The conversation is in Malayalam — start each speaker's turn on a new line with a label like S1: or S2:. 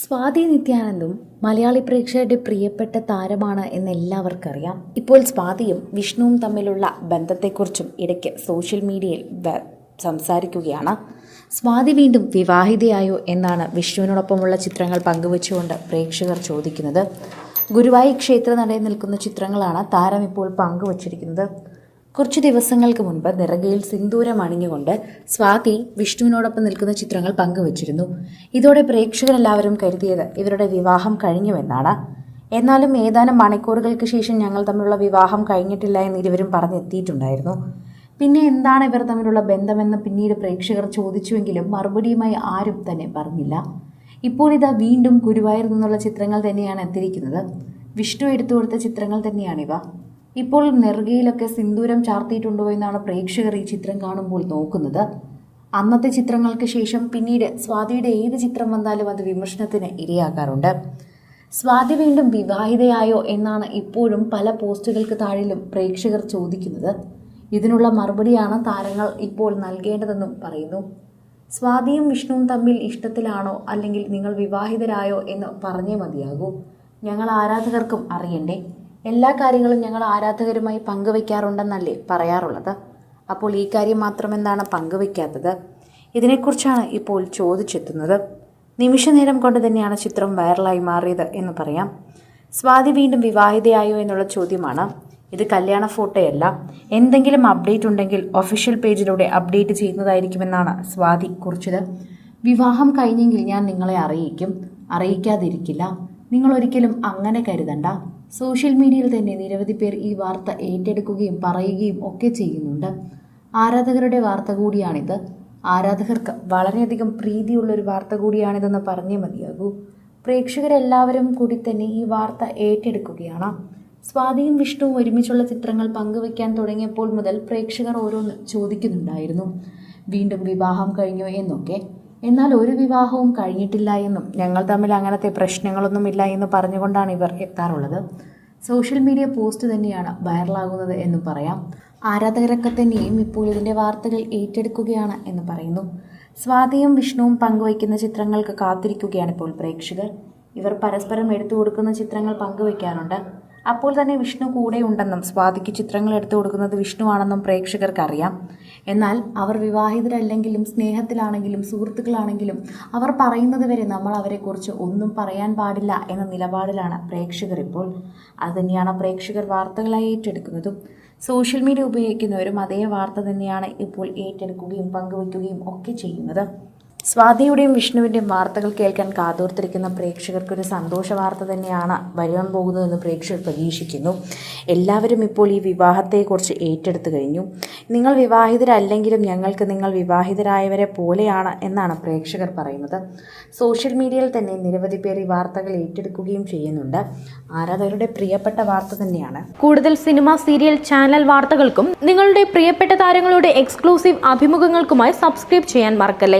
S1: സ്വാതി നിത്യാനന്ദും മലയാളി പ്രേക്ഷകരുടെ പ്രിയപ്പെട്ട താരമാണ് എന്ന് എല്ലാവർക്കും അറിയാം ഇപ്പോൾ സ്വാതിയും വിഷ്ണുവും തമ്മിലുള്ള ബന്ധത്തെക്കുറിച്ചും ഇടയ്ക്ക് സോഷ്യൽ മീഡിയയിൽ സംസാരിക്കുകയാണ്. സ്വാതി വീണ്ടും വിവാഹിതയായോ എന്നാണ് വിഷ്ണുവിനോടൊപ്പമുള്ള ചിത്രങ്ങൾ പങ്കുവച്ചുകൊണ്ട് പ്രേക്ഷകർ ചോദിക്കുന്നത്. ഗുരുവായൂർ ക്ഷേത്ര നടയിൽ നിൽക്കുന്ന ചിത്രങ്ങളാണ് താരം ഇപ്പോൾ പങ്കുവച്ചിരിക്കുന്നത്. കുറച്ച് ദിവസങ്ങൾക്ക് മുൻപ് നിറകയിൽ സിന്ദൂരം അണിഞ്ഞുകൊണ്ട് സ്വാതി വിഷ്ണുവിനോടൊപ്പം നിൽക്കുന്ന ചിത്രങ്ങൾ പങ്കുവച്ചിരുന്നു. ഇതോടെ പ്രേക്ഷകരെല്ലാവരും കരുതിയത് ഇവരുടെ വിവാഹം കഴിഞ്ഞുവെന്നാണ്. എന്നാലും ഏതാനും മണിക്കൂറുകൾക്ക് ശേഷം ഞങ്ങൾ തമ്മിലുള്ള വിവാഹം കഴിഞ്ഞിട്ടില്ല എന്ന് ഇരുവരും പറഞ്ഞെത്തിയിട്ടുണ്ടായിരുന്നു. പിന്നെ എന്താണ് ഇവർ തമ്മിലുള്ള ബന്ധമെന്ന് പിന്നീട് പ്രേക്ഷകർ ചോദിച്ചുവെങ്കിലും മറുപടിയുമായി ആരും തന്നെ പറഞ്ഞില്ല. ഇപ്പോഴിതാ വീണ്ടും ഗുരുവായൂർ നിന്നുള്ള ചിത്രങ്ങൾ തന്നെയാണ് എത്തിയിരിക്കുന്നത്. വിഷ്ണു എടുത്തു കൊടുത്ത ചിത്രങ്ങൾ തന്നെയാണിവ. ഇപ്പോൾ നെറുകയിലൊക്കെ സിന്ദൂരം ചാർത്തിയിട്ടുണ്ടോ എന്നാണ് പ്രേക്ഷകർ ഈ ചിത്രം കാണുമ്പോൾ നോക്കുന്നത്. അന്നത്തെ ചിത്രങ്ങൾക്ക് ശേഷം പിന്നീട് സ്വാതിയുടെ ഏത് ചിത്രം വന്നാലും അത് വിമർശനത്തിന് ഇരയാക്കാറുണ്ട്. സ്വാതി വീണ്ടും വിവാഹിതയായോ എന്നാണ് ഇപ്പോഴും പല പോസ്റ്റുകൾക്ക് താഴിലും പ്രേക്ഷകർ ചോദിക്കുന്നത്. ഇതിനുള്ള മറുപടിയാണ് താരങ്ങൾ ഇപ്പോൾ നൽകേണ്ടതെന്നും പറയുന്നു. സ്വാതിയും വിഷ്ണുവും തമ്മിൽ ഇഷ്ടത്തിലാണോ അല്ലെങ്കിൽ നിങ്ങൾ വിവാഹിതരായോ എന്ന് പറഞ്ഞേ മതിയാകൂ. ഞങ്ങൾ ആരാധകർക്കും അറിയണ്ടേ? എല്ലാ കാര്യങ്ങളും ഞങ്ങൾ ആരാധകരുമായി പങ്കുവയ്ക്കാറുണ്ടെന്നല്ലേ പറയാറുള്ളത്? അപ്പോൾ ഈ കാര്യം മാത്രം എന്താണ് പങ്കുവയ്ക്കാത്തത്? ഇതിനെക്കുറിച്ചാണ് ഇപ്പോൾ ചോദിച്ചെത്തുന്നത്. നിമിഷനേരം കൊണ്ട് തന്നെയാണ് ചിത്രം വൈറലായി മാറിയത് എന്ന് പറയാം. സ്വാതി വീണ്ടും വിവാഹിതയായോ എന്നുള്ള ചോദ്യമാണ്. ഇത് കല്യാണ ഫോട്ടോയല്ല. എന്തെങ്കിലും അപ്ഡേറ്റ് ഉണ്ടെങ്കിൽ ഒഫീഷ്യൽ പേജിലൂടെ അപ്ഡേറ്റ് ചെയ്യുന്നതായിരിക്കുമെന്നാണ് സ്വാതി കുറിച്ചത്. വിവാഹം കഴിഞ്ഞെങ്കിൽ ഞാൻ നിങ്ങളെ അറിയിക്കും. അറിയിക്കാതിരിക്കില്ല. നിങ്ങൾ ഒരിക്കലും അങ്ങനെ കരുതണ്ട. സോഷ്യൽ മീഡിയയിൽ തന്നെ നിരവധി പേർ ഈ വാർത്ത ഏറ്റെടുക്കുകയും പറയുകയും ഒക്കെ ചെയ്യുന്നുണ്ട്. ആരാധകരുടെ വാർത്ത കൂടിയാണിത്. ആരാധകർക്ക് വളരെയധികം പ്രീതിയുള്ളൊരു വാർത്ത കൂടിയാണിതെന്ന് പറഞ്ഞേ മതിയാകൂ. പ്രേക്ഷകരെല്ലാവരും കൂടി തന്നെ ഈ വാർത്ത ഏറ്റെടുക്കുകയാണ്. സ്വാതിയും വിഷ്ണുവും ഒരുമിച്ചുള്ള ചിത്രങ്ങൾ പങ്കുവയ്ക്കാൻ തുടങ്ങിയപ്പോൾ മുതൽ പ്രേക്ഷകർ ഓരോന്ന് ചോദിക്കുന്നുണ്ടായിരുന്നു. വീണ്ടും വിവാഹം കഴിഞ്ഞു എന്നൊക്കെ. എന്നാൽ ഒരു വിവാഹവും കഴിഞ്ഞിട്ടില്ല എന്നും ഞങ്ങൾ തമ്മിൽ അങ്ങനത്തെ പ്രശ്നങ്ങളൊന്നുമില്ല എന്ന് പറഞ്ഞുകൊണ്ടാണ് ഇവർ എത്താറുള്ളത്. സോഷ്യൽ മീഡിയ പോസ്റ്റ് തന്നെയാണ് വൈറലാകുന്നത് എന്നും പറയാം. ആരാധകരൊക്കെ തന്നെയും ഇപ്പോൾ ഇതിന്റെ വാർത്തകൾ ഏറ്റെടുക്കുകയാണ് എന്ന് പറയുന്നു. സ്വാതിയും വിഷ്ണുവും പങ്കുവയ്ക്കുന്ന ചിത്രങ്ങൾക്ക് കാത്തിരിക്കുകയാണ് ഇപ്പോൾ പ്രേക്ഷകർ. ഇവർ പരസ്പരം എടുത്തു കൊടുക്കുന്ന ചിത്രങ്ങൾ പങ്കുവയ്ക്കാറുണ്ട്. അപ്പോൾ തന്നെ വിഷ്ണു കൂടെ ഉണ്ടെന്നും സ്വാതിക്ക് ചിത്രങ്ങൾ എടുത്തു കൊടുക്കുന്നത് വിഷ്ണുവാണെന്നും പ്രേക്ഷകർക്കറിയാം. എന്നാൽ അവർ വിവാഹിതരല്ലെങ്കിലും സ്നേഹത്തിലാണെങ്കിലും സുഹൃത്തുക്കളാണെങ്കിലും അവർ പറയുന്നത് വരെ നമ്മൾ അവരെക്കുറിച്ച് ഒന്നും പറയാൻ പാടില്ല എന്ന നിലപാടിലാണ് പ്രേക്ഷകർ ഇപ്പോൾ. അതുതന്നെയാണ് പ്രേക്ഷകർ വാർത്തകളായി ഏറ്റെടുക്കുന്നതും. സോഷ്യൽ മീഡിയ ഉപയോഗിക്കുന്നവരും അതേ വാർത്ത തന്നെയാണ് ഇപ്പോൾ ഏറ്റെടുക്കുകയും പങ്കുവയ്ക്കുകയും ഒക്കെ ചെയ്യുന്നത്. സ്വാതിയുടെയും വിഷ്ണുവിന്റെയും വാർത്തകൾ കേൾക്കാൻ കാതോർത്തിരിക്കുന്ന പ്രേക്ഷകർക്കൊരു സന്തോഷ വാർത്ത തന്നെയാണ് വരുവാൻ പോകുന്നതെന്ന് പ്രേക്ഷകർ പ്രതീക്ഷിക്കുന്നു. എല്ലാവരും ഇപ്പോൾ ഈ വിവാഹത്തെക്കുറിച്ച് ഏറ്റെടുത്തു കഴിഞ്ഞു. നിങ്ങൾ വിവാഹിതരല്ലെങ്കിലും ഞങ്ങൾക്ക് നിങ്ങൾ വിവാഹിതരായവരെ പോലെയാണ് എന്നാണ് പ്രേക്ഷകർ പറയുന്നത്. സോഷ്യൽ മീഡിയയിൽ തന്നെ നിരവധി പേർ ഈ വാർത്തകൾ ഏറ്റെടുക്കുകയും ചെയ്യുന്നുണ്ട്. ആരാധകരുടെ പ്രിയപ്പെട്ട വാർത്ത തന്നെയാണ്.
S2: കൂടുതൽ സിനിമ സീരിയൽ ചാനൽ വാർത്തകൾക്കും നിങ്ങളുടെ പ്രിയപ്പെട്ട താരങ്ങളുടെ എക്സ്ക്ലൂസീവ് അഭിമുഖങ്ങൾക്കുമായി സബ്സ്ക്രൈബ് ചെയ്യാൻ മറക്കല്ലേ?